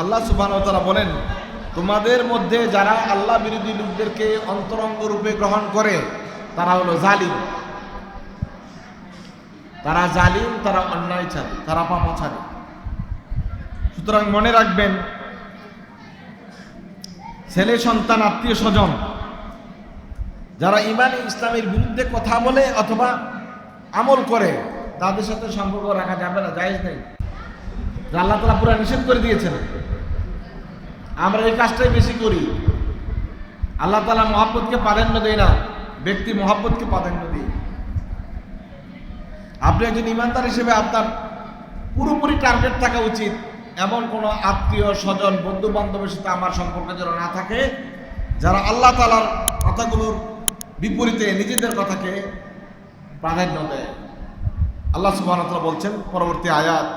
আল্লাহ সুবাহ তারা বলেন, তোমাদের মধ্যে যারা আল্লাহ বিরোধী লোকদেরকে অন্তরঙ্গ রূপে গ্রহণ করে, তারা হলো জালিম। তারা জালিম, তারা অন্যায় ছাড়ে তারা পাপা ছাড়ে সুতরাং মনে রাখবেন, ছেলে সন্তান, আত্মীয় স্বজন, যারা ইমান ইসলামের বিরুদ্ধে কথা বলে অথবা আমল করে, তাদের সাথে সম্পর্ক রাখা যাবে না, জায়েজ নেই। আল্লাহ তালা পুরা নিষেধ করে দিয়েছেন। আমরা এই কাজটাই বেশি করি। আল্লাহ তালা মহাব্বতকে প্রাধান্য দেয় না, ব্যক্তি মহাব্বতকে প্রাধান্য দিই আপনি একজন ইমানদার হিসেবে আপনার পুরোপুরি টার্গেট থাকা উচিত। এমন কোনো আত্মীয় স্বজন বন্ধু বান্ধবের সাথে আমার সম্পর্ক যেন না থাকে, যারা আল্লাহ তালার কথাগুলোর বিপরীতে নিজেদের কথাকে প্রাধান্য দেয়। আল্লাহ সুবাহ বলছেন, পরবর্তী আয়াত।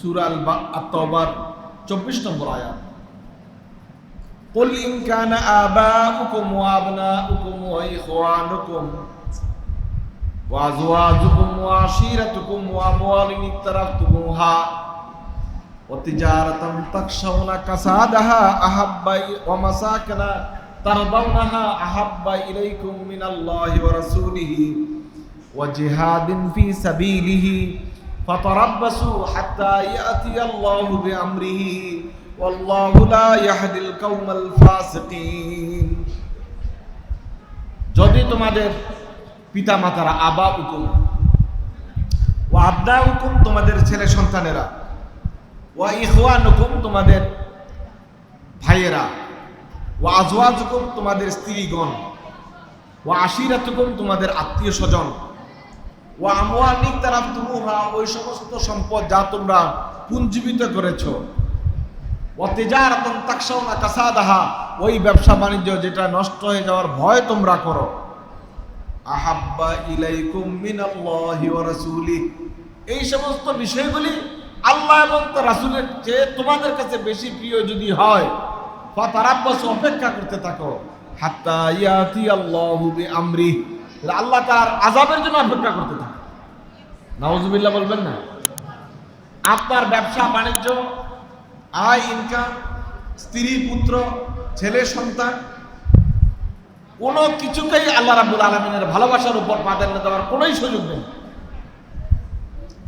সুরাল বা আত্মবার চব্বিশ নম্বর আয়াত قل إن كان آباؤكم وأبناؤكم وإخوانكم وأزواجكم وعشيرتكم وأموال اقترفتموها وتجارة تخشون كسادها أحب ومساكن ترضونها أحب إليكم من الله ورسوله وجهاد في سبيله فتربصوا حتى يأتي الله بأمره والله لا يهدي القوم الفاسقين যদি তোমাদের পিতা মাতারা আবা হুকুম ও আবদা হুকুম তোমাদের ছেলে সন্তানেরা ওয়া ইখওয়ান হুকুম তোমাদের ভাইয়েরা ও আজওয়াজ হুকুম তোমাদের স্ত্রীগণ ও আশিরাত হুকুম তোমাদের আত্মীয় স্বজন ও আমওয়ানিক তারা তুমুহা ওই সমস্ত সম্পদ যা তোমরা পুঞ্জীবিত করেছ। অতেজারাতন তাকসাউনা কাসাদাহা, ওই ব্যবসা বাণিজ্য যেটা নষ্ট হয়ে যাওয়ার ভয় তোমরা করো। আহাব্বা ইলাইকুম মিনাল্লাহি ওয়া রাসূলি। এই সমস্ত বিষয়গুলি আল্লাহ এবং তার রাসূলের চেয়ে তোমাদের কাছে বেশি প্রিয় যদি হয়, ফাতারাব্বাস, অপেক্ষা করতে থাকো। হাত্তা ইয়াতি আল্লাহু বিআমরি আল্লাহ তার আযাবের জন্য অপেক্ষা করতে থাকো। নাউজুবিল্লাহ বলবেন না। আপনার ব্যবসা, বাণিজ্য, আয় ইনকাম স্ত্রী, পুত্র, ছেলে, সন্তান, কোনো কিছুকেই আল্লাহ রাবুল আলমিনের ভালোবাসার উপর প্রাধান্য দেওয়ার কোনোই সুযোগ নেই।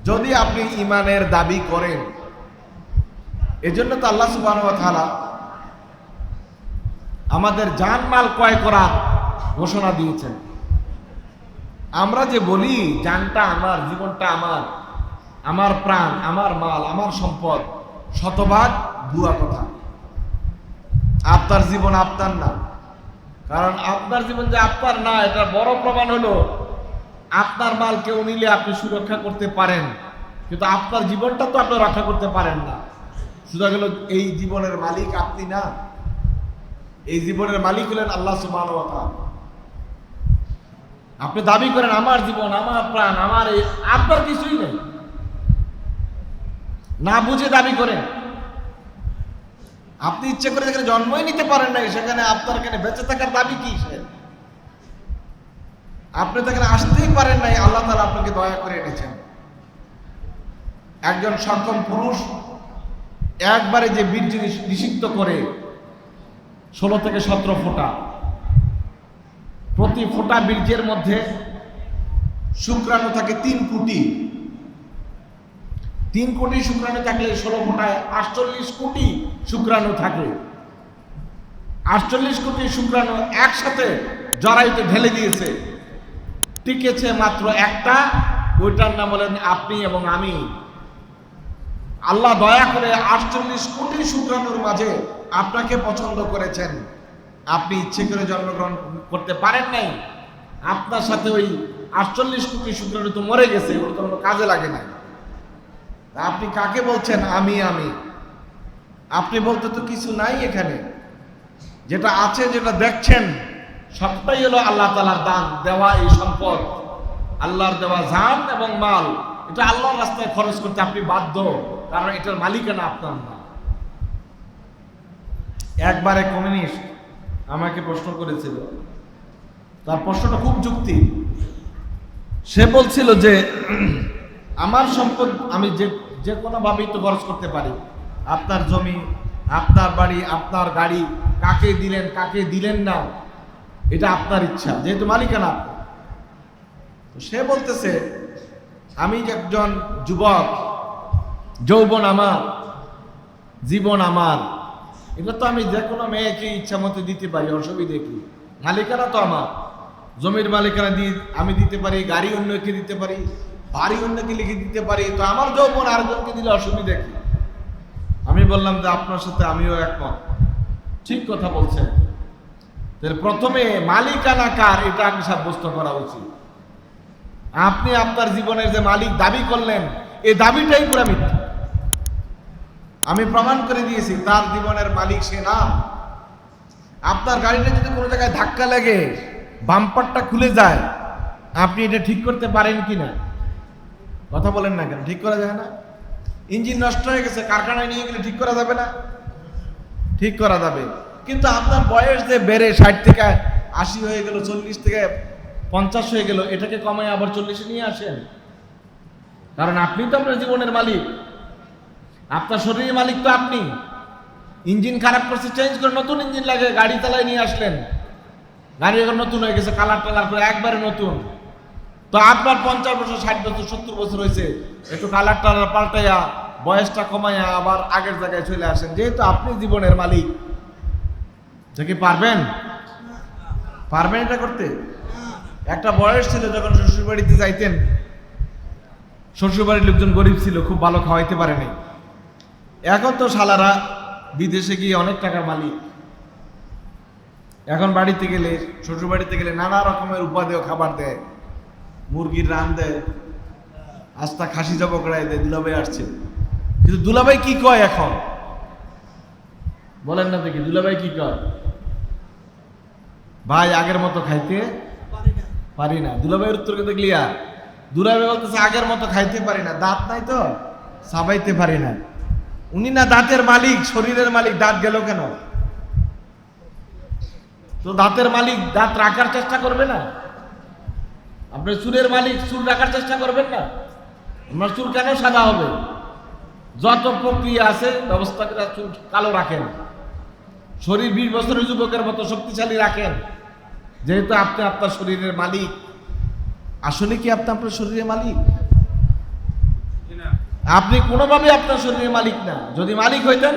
যদি আপনি ইমানের দাবি করেন, এজন্য তো আল্লাহ সুবাহ আমাদের জানমাল ক্রয় করার ঘোষণা দিয়েছেন। আমরা যে বলি, জানটা আমার, জীবনটা আমার আমার প্রাণ, আমার মাল, আমার সম্পদ, শতভাগ ভুয়া কথা। আপনার জীবন আপনার না। কারণ আপনার জীবন যে আপনার না এটা বড় প্রমাণ হলো, আপনার মাল কেউ নিলে আপনি সুরক্ষা করতে পারেন, কিন্তু আপনার জীবনটা তো আপনি রক্ষা করতে পারেন না। শুধু গেল এই জীবনের মালিক আপনি না। এই জীবনের মালিক হলেন আল্লাহ সুবাহ আপনি দাবি করেন, আমার জীবন, আমার প্রাণ, আমার এই আপনার কিছুই নেই। না বুঝে দাবি করেন। আপনি ইচ্ছে করে যেখানে জন্মই নিতে পারেন নাই, সেখানে আপনার এখানে বেঁচে থাকার দাবি কি আপনি তো এখানে আসতেই পারেন নাই, আল্লাহ তালা আপনাকে দয়া করে এনেছেন। একজন সক্ষম পুরুষ একবারে যে বীর্য নিষিদ্ধ করে, ষোলো থেকে সতেরো ফোঁটা প্রতি ফোঁটা বীর্যের মধ্যে শুক্রাণু থাকে তিন কোটি। তিন কোটি শুক্রাণু থাকলে ষোলো ফোঁটায় আটচল্লিশ কোটি শুক্রাণু থাকে। আটচল্লিশ কোটি শুক্রাণু একসাথে জরাইতে ঢেলে দিয়েছে। টিকেছে মাত্র একটা, ওইটার নাম বলেন আপনি এবং আমি। আল্লাহ দয়া করে আটচল্লিশ কোটি শুক্রাণুর মাঝে আপনাকে পছন্দ করেছেন। আপনি ইচ্ছে করে জন্মগ্রহণ করতে পারেন নাই, আপনার সাথে ওই আটচল্লিশ কোটি শুক্রাণু তো মরে গেছে ওর কোনো কাজে লাগে না আপনি কাকে বলছেন? আমি আমি। আপনি বলতে তো কিছু নাই এখানে। যেটা আছে, যেটা দেখছেন, সবটাই হলো আল্লাহ তালার দান, দেওয়া এই সম্পদ। আল্লাহর দেওয়া জান এবং মাল। এটা আল্লাহর রাস্তায় খরচ করতে আপনি বাধ্য, কারণ এটার মালিকানা আপনার না। একবারে কমিউনিস্ট। আমাকে প্রশ্ন করেছিল। তার প্রশ্নটা খুব যুক্তি। সে বলছিল যে, আমার সম্পদ আমি যে যে কোনোভাবেই তো খরচ করতে পারি। আপনার জমি, আপনার বাড়ি, আপনার গাড়ি, কাকে দিলেন কাকে দিলেন না, এটা আপনার ইচ্ছা, যেহেতু মালিকানা তো সে বলতেছে, আমি একজন যুবক, যৌবন আমার, জীবন আমার। এটা তো আমি যে কোনো মেয়েকে ইচ্ছা মতো দিতে পারি অসুবিধে কি মালিকানা তো আমার। জমির মালিকানা দিয়ে আমি দিতে পারি, গাড়ি অন্যকে দিতে পারি, বাড়ি অন্যকে লিখে দিতে পারি, তো আমার যৌবন আরেকজনকে দিলে অসুবিধা কি আমি বললাম যে আপনার সাথে আমিও একমত। ঠিক কথা বলছেন। প্রথমে মালিকানা কার, এটা আমি সাব্যস্ত করা উচিত। আপনি আপনার জীবনের যে মালিক দাবি করলেন এই দাবিটাই পুরো মিথ্যা। আমি প্রমাণ করে দিয়েছি, তার জীবনের মালিক সে না। আপনার গাড়িটা যদি কোনো জায়গায় ধাক্কা লাগে, বাম্পারটা খুলে যায়, আপনি এটা ঠিক করতে পারেন কি না কথা বলেন না কেন, ঠিক করা যায় না? ইঞ্জিন নষ্ট হয়ে গেছে, কারখানায় নিয়ে গেলে ঠিক করা যাবে না? ঠিক করা যাবে। কিন্তু আপনার বয়স যে বেড়ে ষাট থেকে আশি হয়ে গেল, চল্লিশ থেকে পঞ্চাশ হয়ে গেল, এটাকে কমায় আবার চল্লিশে নিয়ে আসেন। কারণ আপনি তো আপনার জীবনের মালিক। আপনার শরীরের মালিক তো আপনি। ইঞ্জিন খারাপ করছে চেঞ্জ করে নতুন ইঞ্জিন লাগে গাড়ি চালায় নিয়ে আসলেন। গাড়ি এখন নতুন হয়ে গেছে কালার টালার করে একবারে নতুন। তো আপনার পঞ্চাশ বছর, ষাট বছর, সত্তর বছর হয়েছে, একটু কালার টালার পাল্টাইয়া, বয়সটা কমাইয়া আবার আগের জায়গায় চলে আসেন। যেহেতু আপনি জীবনের মালিক। কি পারবেন? পারবেন এটা করতে? একটা বয়স ছিল যখন শ্বশুর বাড়িতে যাইতেন। শ্বশুর বাড়ির লোকজন গরিব ছিল, খুব ভালো খাওয়াইতে পারেনি। এখন তো শালারা বিদেশে গিয়ে অনেক টাকার মালিক। এখন বাড়িতে গেলে শ্বশুর বাড়িতে গেলে নানা রকমের উপাদেয় খাবার দেয়। মুরগির রান দেয়, আস্তা খাসি জব করাই দেয়, দুলাভাই আসছে। কিন্তু দুলাভাই কি কয় এখন? বলেন না দেখি, দুলাভাই কি কয়? ভাই, আগের মতো খাইতে পারি না। দুলাভাইয়ের উত্তর কিন্তু ক্লিয়ার দুলাভাই বলতেছে, আগের মতো খাইতে পারি না। দাঁত নাই তো, সাবাইতে পারি না। উনি না দাঁতের মালিক, শরীরের মালিক, দাঁত গেল কেন? তো দাঁতের মালিক দাঁত রাখার চেষ্টা করবে না? আপনার চুলের মালিক চুল রাখার চেষ্টা করবেন না? আপনার চুল কেন সাদা হবে? যত প্রক্রিয়া আছে, ব্যবস্থা করে চুল কালো রাখেন। শরীর বিশ বছরের যুবকের মতো শক্তিশালী রাখেন। যেহেতু আপনি আপনার শরীরের মালিক। আসলে কি আপনি আপনার শরীরের মালিক? আপনি কোনোভাবে আপনার শরীরের মালিক না। যদি মালিক হইতেন,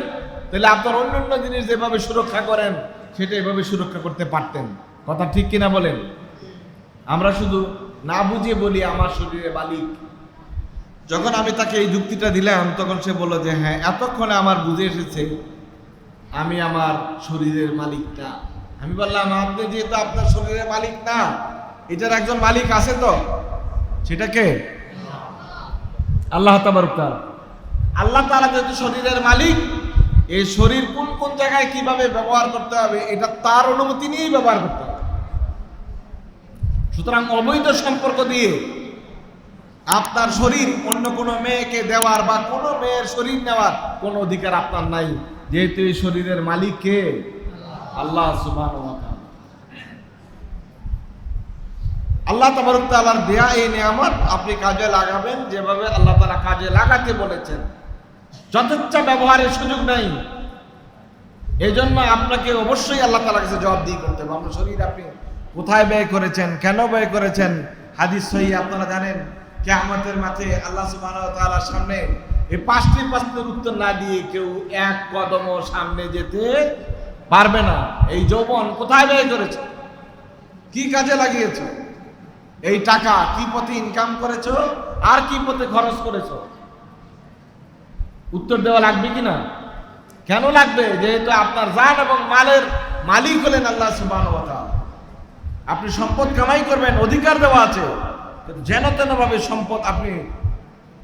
তাহলে আপনার অন্য অন্য জিনিস যেভাবে সুরক্ষা করেন, সেটা এভাবে সুরক্ষা করতে পারতেন। কথা ঠিক কিনা বলেন? আমরা শুধু না বুঝিয়ে বলি আমার শরীরে মালিক। যখন আমি তাকে এই যুক্তিটা দিলাম, তখন সে বলল যে হ্যাঁ এতক্ষণে আমার বুঝে এসেছে আমি আমার শরীরের মালিক না আমি বললাম, আপনি যেহেতু আপনার শরীরের মালিক না, এটার একজন মালিক আছে তো? সেটাকে আল্লাহ তাবারকাল আল্লাহ তাআলা যেহেতু শরীরের মালিক, এই শরীর কোন কোন জায়গায় কীভাবে ব্যবহার করতে হবে, এটা তার অনুমতি নিয়েই ব্যবহার করতে হবে। সুতরাং অবৈধ সম্পর্ক দিয়ে আপনার শরীর অন্য কোনো মেয়েকে দেওয়ার বা কোনো মেয়ের শরীর নেওয়ার কোনো অধিকার আপনার নাই। যেহেতু এই শরীরের মালিক কে? আল্লাহ। সুবহান আল্লাহ তাবারক তাআলার দেয়া এই নিয়ামত আপনি কাজে লাগাবেন, যেভাবে আল্লাহ তাআলা কাজে লাগাতে বলেছেন। যথেচ্ছ ব্যবহারের সুযোগ নাই। এই জন্য আপনাকে অবশ্যই আল্লাহ তাআলার কাছে জবাব দিয়ে করতে হবে। আপনার শরীর আপনি কোথায় ব্যয় করেছেন, কেন ব্যয় করেছেন, হাদিস সহি আপনারা জানেন। কেয়ামতের মাঠে আল্লাহ ওয়া সামনে এই পাঁচটি প্রশ্নের উত্তর না দিয়ে কেউ এক কদম সামনে যেতে পারবে না। এই যৌবন কোথায় ব্যয় করেছে? কি কাজে লাগিয়েছো? এই টাকা কি পথে ইনকাম করেছ? আর কি পথে খরচ করেছ? উত্তর দেওয়া লাগবে কি না কেন লাগবে? যেহেতু আপনার জান এবং মালের মালিক হলেন আল্লাহ ওয়া আপনি সম্পদ কামাই করবেন, অধিকার দেওয়া আছে। কিন্তু যেন তেন ভাবে সম্পদ আপনি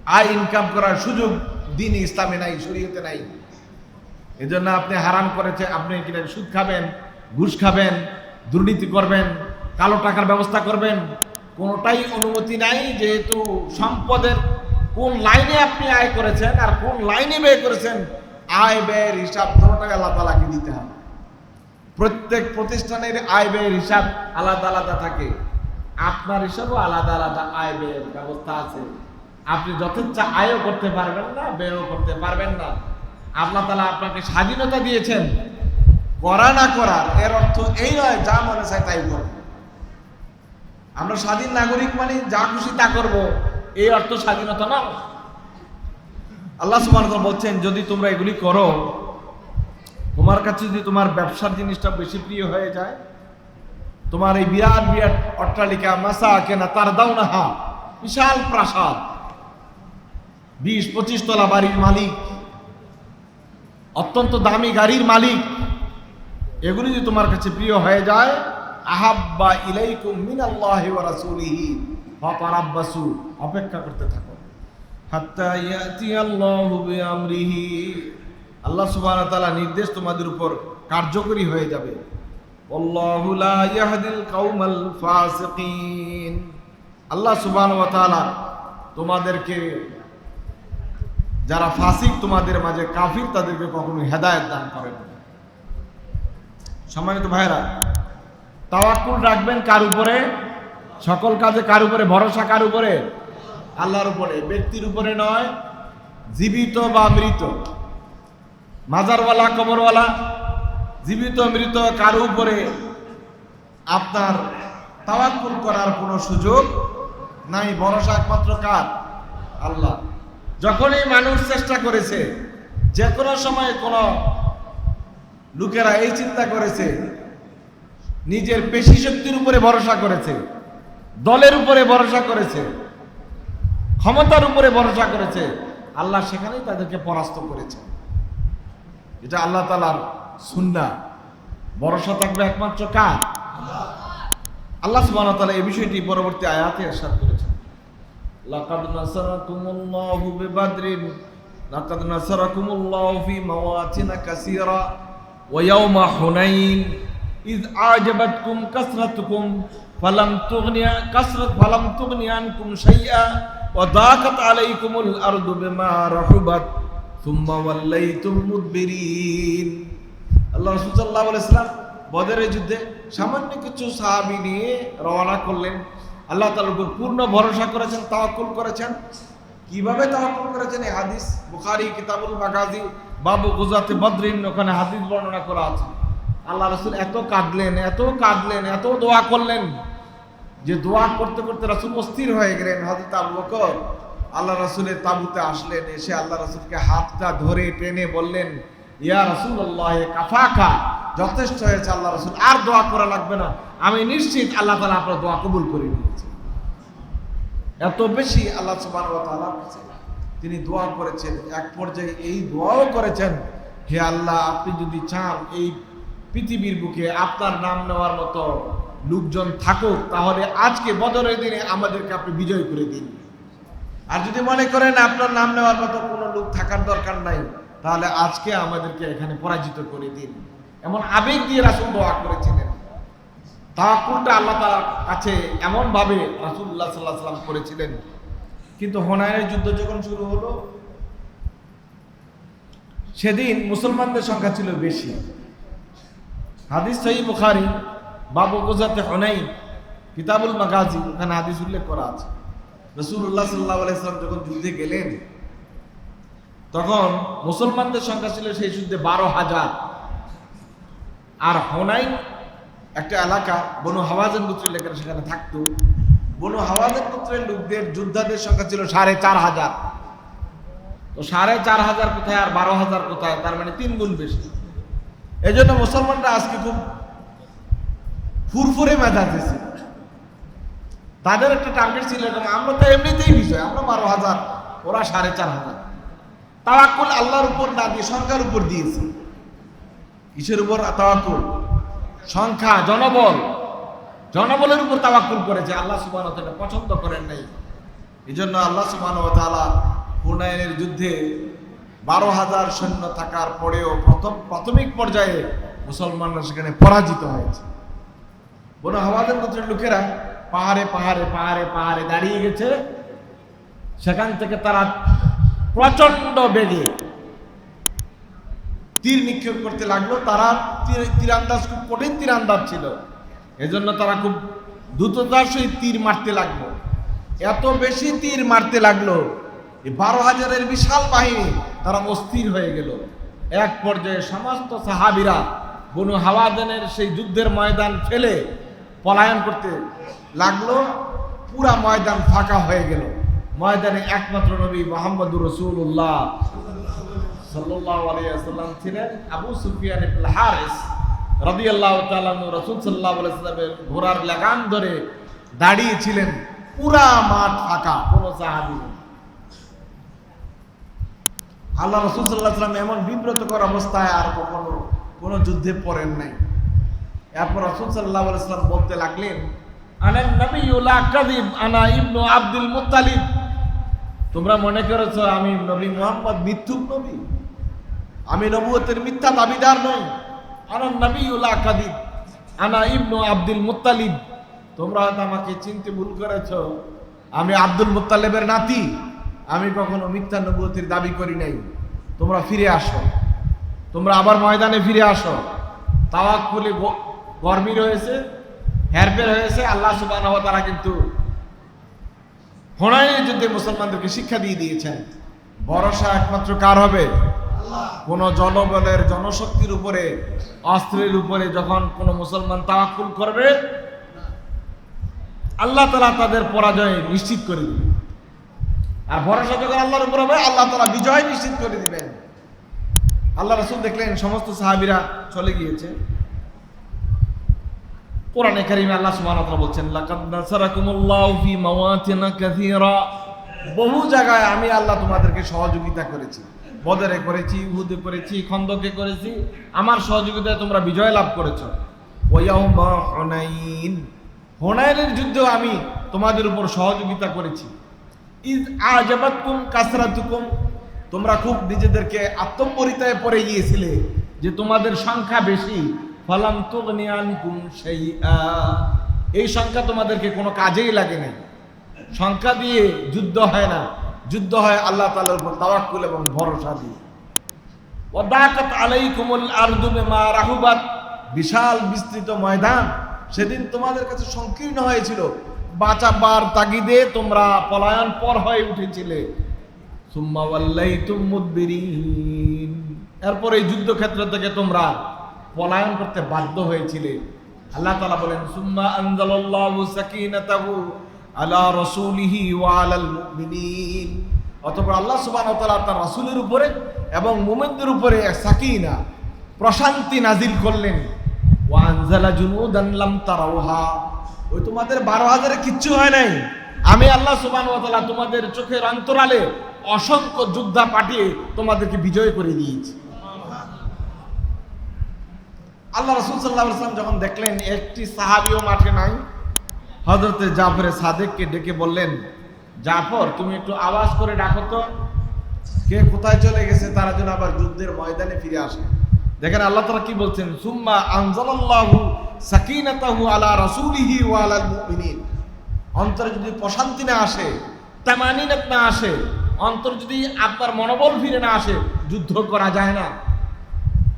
আয় ইনকাম করার সুযোগ দিন ইসলামে নাই, শরীয়তে নাই। এই জন্য আপনি হারাম করেছে আপনি কিনা সুদ খাবেন, ঘুষ খাবেন, দুর্নীতি করবেন, কালো টাকার ব্যবস্থা করবেন কোনোটাই অনুমতি নাই যেহেতু সম্পদের কোন লাইনে আপনি আয় করেছেন আর কোন লাইনে ব্যয় করেছেন, আয় ব্যয়ের হিসাব কোনোটাই আল্লাহ তালাকে দিতে হবে। প্রত্যেক প্রতিষ্ঠানের আয় ব্যয়ের হিসাব আলাদা আলাদা থাকে। আপনার হিসাবও আলাদা আলাদা আয় ব্যয়ের ব্যবস্থা আছে। আপনি যথেচ্ছ আয়ও করতে পারবেন না, ব্যয়ও করতে পারবেন না। আল্লাহ তালা আপনাকে স্বাধীনতা দিয়েছেন। করা না করার, এর অর্থ এই নয়, যা মনে চায় তাই করব আমরা স্বাধীন নাগরিক মানে যা খুশি তা করব। এই অর্থ স্বাধীনতা না? আল্লাহ তাআলা বলছেন যদি তোমরা এগুলি করো তোমার কাছে যদি তোমার ব্যবসার জিনিসটা বেশি প্রিয় হয়ে যায় তোমার এই বিরাট বিরাট অট্টালিকা মাসা কেনা তার দাও না হা বিশাল প্রাসাদ বিশ পঁচিশ তলা বাড়ির মালিক অত্যন্ত দামি গাড়ির মালিক এগুলি যদি তোমার কাছে প্রিয় হয়ে যায় আহাব্বা ইলাইকুম মিনাল্লাহি ওয়া রাসূলিহি। ফাতারাব্বাসু অপেক্ষা করতে থাকো। হাত্তা ইয়াতি আল্লাহু বিআমরিহি। আল্লাহ সুবহানাহু তাআলা নির্দেশ তোমাদের উপর কার্যকরী হয়ে যাবে। আল্লাহু লা ইয়াহদিল কাউমাল ফাসিকিন। আল্লাহ সুবহানাহু ওয়া তাআলা তোমাদেরকে, যারা ফাসিক, তোমাদের মাঝে কাফির, তাদেরকে কখনো হেদায়েত দান করেন। সম্মানিত ভাইরা তাওয়াক্কুল রাখবেন কার উপরে? সকল কাজে কার উপরে? ভরসা কার উপরে? আল্লাহর উপরে। ব্যক্তির উপরে নয়, জীবিত বা মৃত। মাজারওয়ালা, কবরওয়ালা, জীবিত, মৃত, কারও উপরে আপনার তাওয়াক্কুল করার কোনো সুযোগ নাই। ভরসা একমাত্র কার? আল্লাহ। যখনই মানুষ চেষ্টা করেছে, যে কোনো সময় কোনো লোকেরা এই চিন্তা করেছে নিজের পেশি শক্তির উপরে ভরসা করেছে, দলের উপরে ভরসা করেছে, ক্ষমতার উপরে ভরসা করেছে। আল্লাহ সেখানেই তাদেরকে পরাস্ত করেছে। এটা আল্লাহ তালার সুন্না ভরসা থাকবে একমাত্র কার? আল্লাহ তাআলা এই বিষয়টি পরবর্তী আয়াতে ইরশাদ করেছেন। লাকাদ নাসারাকুমুল্লাহু বিবাদরিন, লাকাদ নাসারাকুমুল্লাহু ফি মাওয়াতিনা কাসীরা, ওয়া ইয়াওমা হুনাইন। ইজ আজাবাতকুম কাসরাতুকুম ফালাম তুগনিয়া কাসরাত ফালাম তুগনিয়ানকুম শাইআ ওয়া দাকাত আলাইকুমুল আরদু বিমা রাহুবাত সুম্মা ওয়াল্লাইতুম মুদবিরিন আল্লাহ রাসূল যুদ্ধে সামান্য কিছু সাহাবী নিয়ে রওনা করলেন। আল্লাহ তার উপর পূর্ণ ভরসা করেছেন, তাওয়াক্কুল করেছেন। কীভাবে তাওয়াক্কুল করেছেন? হাদিস বুখারী, কিতাবুল মাগাজি, বাবু গুজাতে বদরিন, ওখানে হাদিস বর্ণনা করা আছে। আল্লাহ রসুল এত কাঁদলেন এত কাঁদলেন, এত দোয়া করলেন যে দোয়া করতে করতে রাসুল অস্থির হয়ে গেলেন, হযরত আবু বকর। আল্লাহ রাসূলের তাঁবুতে আসলেন, এসে আল্লাহ রাসূলকে হাতটা ধরে টেনে বললেন, ইয়া রাসূলুল্লাহ, কাফাকা। যথেষ্ট হয়েছে আল্লাহ রাসূল, আর দোয়া করা লাগবে না। আমি নিশ্চিত আল্লাহ তালা আপনার দোয়া কবুল করে নিয়েছে। এত বেশি আল্লাহ তাআলার তিনি দোয়া করেছেন, এক পর্যায়ে এই দোয়াও করেছেন, হে আল্লাহ, আপনি যদি চান এই পৃথিবীর বুকে আপনার নাম নেওয়ার মতো লোকজন থাকুক, তাহলে আজকে বদরের দিনে আমাদেরকে আপনি বিজয় করে দিন। আর যদি মনে করেন আপনার নাম নেওয়ার মতো কোনো লোক থাকার দরকার নাই, তাহলে আজকে আমাদেরকে এখানে পরাজিত করে দিন। এমন আবেগ দিয়ে রাসুল দোয়া করেছিলেন। তাওয়াক্কুলটা আল্লাহ তাআলার কাছে এমন ভাবে রাসূলুল্লাহ সাল্লাল্লাহু সাল্লাম করেছিলেন। কিন্তু হুনাইনের যুদ্ধ যখন শুরু হলো, সেদিন মুসলমানদের সংখ্যা ছিল বেশি। হাদিস সহি বুখারি, বাবু গোজাতে হুনাইন, কিতাবুল মাগাজি ওখানে হাদিস উল্লেখ করা আছে। রসুল্লাহ সাল্লাহ আলাইসালাম যখন যুদ্ধে গেলেন, তখন মুসলমানদের সংখ্যা ছিল সেই যুদ্ধে বারো হাজার। আর হোনাইন একটা এলাকা, বনু হাওয়াজেন পুত্রের লোকেরা সেখানে থাকতো। বনু হাওয়াজেন পুত্রের লোকদের, যোদ্ধাদের সংখ্যা ছিল সাড়ে চার হাজার। তো সাড়ে চার হাজার কোথায় আর বারো হাজার কোথায়, তার মানে তিন গুণ বেশি। এই জন্য মুসলমানরা আজকে খুব ফুরফুরে মেজাজে ছিল তাদের একটা টার্গেট ছিল এরকম। আমরা তো এমনিতেই বিষয় আমরা বারো হাজার, ওরা সাড়ে চার হাজার। তাওয়াক্কুল আল্লাহর উপর না দিয়ে সংখ্যার উপর দিয়েছে। কিসের উপর? তাওয়াক্কুল। সংখ্যা, জনবল। জনবলের উপর তাওয়াক্কুল করেছে। আল্লাহ তাআলা পছন্দ করেন নাই। এই জন্য আল্লাহ তাআলা হুনাইনের যুদ্ধে বারো হাজার সৈন্য থাকার পরেও প্রথম প্রাথমিক পর্যায়ে মুসলমানরা সেখানে পরাজিত হয়েছে। বনু হাওয়াজেন গোত্রের লোকেরা পাহাড়ে পাহাড়ে পাহাড়ে পাহাড়ে দাঁড়িয়ে গেছে। সেখান থেকে তারা প্রচণ্ড বেগে তীর নিক্ষেপ করতে লাগল। তারা তীর- তীরান্দাজ খুব কঠিন তীরান্দাজ ছিল। এজন্য তারা খুব দ্রুততার সহিত তীর মারতে লাগল। এত বেশি তীর মারতে লাগল, এই বারো হাজারের বিশাল বাহিনী তারা অস্থির হয়ে গেল। এক পর্যায়ে সমস্ত সাহাবিরা বনু হাওয়াজানের সেই যুদ্ধের ময়দান ফেলে পলায়ন করতে লাগল। পুরা ময়দান ফাঁকা হয়ে গেল। ময়দানে একমাত্র নবী মোহাম্মদুর রসুল্লাহ সাল্লাল্লাহু আলাইহি ওয়াসাল্লাম ছিলেন। আবু সুফিয়ান ইবনে হারিস রাদিয়াল্লাহু তাআলা আনহু রাসূল সাল্লাল্লাহু আলাইহি ওয়াসাল্লামের ঘোড়ার লাগাম ধরে দাঁড়িয়ে ছিলেন পুরা মাঠ ফাঁকা, কোনো সাহাবী আল্লাহ রসুল সাল্লাহ সাল্লাম এমন বিব্রতকর অবস্থায় আর কখনো কোনো যুদ্ধে পড়েন নাই। এরপর রসুল সাল্লাহ সাল্লাম বলতে লাগলেন, আনান নবী উলা কাযিব আনা ইবনু আব্দুল মুত্তালিব। তোমরা মনে করেছ আমি নবী মুহাম্মদ, মিথ্যুক নবী? আমি নবুয়তের মিথ্যা দাবিদার নই। আনান নবী উলা কাযিব আনা ইবনু আব্দুল মুত্তালিব। তোমরা হয়তো আমাকে চিনতে ভুল করেছ। আমি আব্দুল মুত্তালিবের নাতি। আমি কখনো মিথ্যা নবুয়তির দাবি করি নাই। তোমরা ফিরে আসো। তোমরা আবার ময়দানে ফিরে আসো। তাওয়াক্কুলে গ- গরমির হয়েছে হেরফের হয়েছে। আল্লাহ ওয়া তাআলা কিন্তু হোনাইনের যুদ্ধে মুসলমানদেরকে শিক্ষা দিয়ে দিয়েছেন। ভরসা একমাত্র কার হবে? কোন জনবলের, জনশক্তির উপরে, অস্ত্রের উপরে যখন কোন মুসলমান তাওয়াক্কুল করবে, আল্লাহ তালা তাদের পরাজয় নিশ্চিত করে দিবে আর ভরসা যখন আল্লাহর উপর হবে, আল্লাহ তালা বিজয় নিশ্চিত করে দিবেন। আল্লাহ রসুল দেখলেন, সমস্ত সাহাবিরা চলে গিয়েছে। কোরআনে কারিমে আল্লাহ সুবহানাহু ওয়া বলছেন, লাকাদ নাসারাকুমুল্লাহু বহু জায়গায় আমি আল্লাহ তোমাদেরকে সহযোগিতা করেছি। বদরে করেছি, উহুদে করেছি, খন্দকে করেছি। আমার সহযোগিতায় তোমরা বিজয় লাভ করেছ। ওয়ায়াউমা হুনাইন। হুনাইনের যুদ্ধেও আমি তোমাদের উপর সহযোগিতা করেছি। ইজ আজাবাতকুম কাসরাতুকুম। তোমরা খুব নিজেদেরকে আত্মপরিচয়ে পড়ে গিয়েছিলে যে তোমাদের সংখ্যা বেশি। ফলাম তুগনি আনকুম শাইআ। এই সংখ্যা তোমাদেরকে কোনো কাজেই লাগে নাই। সংখ্যা দিয়ে যুদ্ধ হয় না। যুদ্ধ হয় আল্লাহ তাআলার উপর তাওয়াক্কুল এবং ভরসা দিয়ে। আলাইকুমুল আরদু বিমা বিশাল বিস্তৃত ময়দান। সেদিন তোমাদের কাছে সংকীর্ণ হয়েছিল। বাঁচাবার তাগিদে তোমরা পলায়ন পর হয়ে উঠেছিলে। এরপর এই যুদ্ধক্ষেত্র থেকে তোমরা পলায়ন করতে বাধ্য হয়েছিলে। আল্লাহ তাআলা বলেন, সুম্মা আনজালাল্লাহু সাকিনাতাহু আলা রাসূলিহি ওয়া আলাল মুমিনিন। অতঃপর আল্লাহ সুবহানাহু ওয়া তার রাসূলের উপরে এবং মুমিনদের উপরে সাকিনা, প্রশান্তি নাজিল করলেন। ওয়া জুনুদান লাম তারাউহা। ওই তোমাদের বারো হাজারে কিচ্ছু হয় নাই। আমি আল্লাহ সুবান তোমাদের চোখের অন্তরালে অসংখ্য যোদ্ধা পাঠিয়ে তোমাদেরকে বিজয় করে দিয়েছি। আল্লাহ রসুল সাল্লাহ সাল্লাম যখন দেখলেন, একটি সাহাবিও মাঠে নাই হজরতে জাফরে সাদেককে ডেকে বললেন, জাফর, তুমি একটু আওয়াজ করে ডাকো তো। কে কোথায় চলে গেছে তারা যেন আবার যুদ্ধের ময়দানে ফিরে আসে। দেখেন আল্লাহ তাআলা কি বলছেন, সুম্মা আনজালাল্লাহু সাকিনাতাহু আলা রাসূলিহি ওয়া আলাল মুমিনিন। অন্তরে যদি প্রশান্তি না আসে, তামানিনাত না আসে, অন্তর যদি আপনার মনোবল ফিরে না আসে, যুদ্ধ করা যায় না।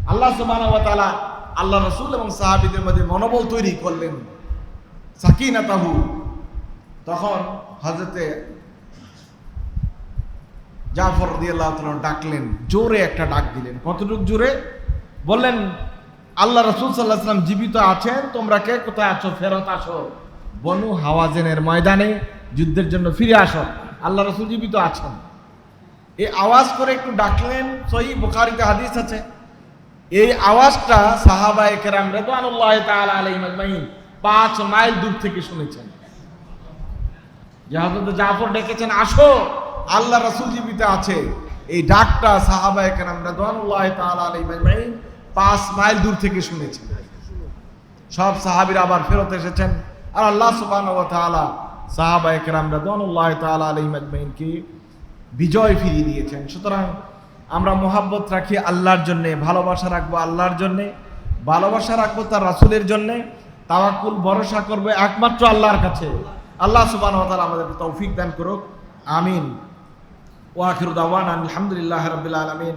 আল্লাহ সুবহানাহু ওয়া তাআলা আল্লাহ রাসূল এবং সাহাবীদের মধ্যে মনোবল তৈরি করলেন সাকিনাতাহু। তখন হযরতে জাফর রাদিয়াল্লাহু তাআলা ডাকলেন, জোরে একটা ডাক দিলেন। কতটুক জোরে? বললেন আল্লাহ রসুল সাল্লাহ সাল্লাম জীবিত আছেন, তোমরা কে? কোথায় আছো? ফেরত আসো। বনু হাওয়াজেনের ময়দানে যুদ্ধের জন্য ফিরে আসো। আল্লাহ রসুল জীবিত আছেন। এই আওয়াজ করে একটু ডাকলেন, সহি বুখারিতে হাদিস আছে। এই আওয়াজটা সাহাবা একরাম আলাইহিম আজমাইন পাঁচ মাইল দূর থেকে শুনেছেন। হযরত জাফর ডেকেছেন, আসো। আল্লাহ রাসূল জীবিত আছে। এই ডাকটা সাহাবা একরাম রেদওয়ানুল্লাহ তাআলা আলাইহিম আজমাইন পাঁচ মাইল দূর থেকে শুনেছেন সব সাহাবীরা আবার ফেরত এসেছেন। আর আল্লাহ তাআলা সাহাবা একরাম রেদওয়ানুল্লাহ তাআলা আলাইহিম আজমাইনকে বিজয় ফিরিয়ে দিয়েছেন। সুতরাং আমরা মোহাব্বত রাখি আল্লাহর জন্যে, ভালোবাসা রাখব আল্লাহর জন্যে, ভালোবাসা রাখব তার রাসূলের জন্যে, তাওয়াক্কুল, ভরসা করব একমাত্র আল্লাহর কাছে। আল্লাহ তাআলা আমাদের তৌফিক দান করুক। আমিন। ওয়া আখিরু দাওয়ানা আলহামদুলিল্লাহি রাব্বিল আলামিন।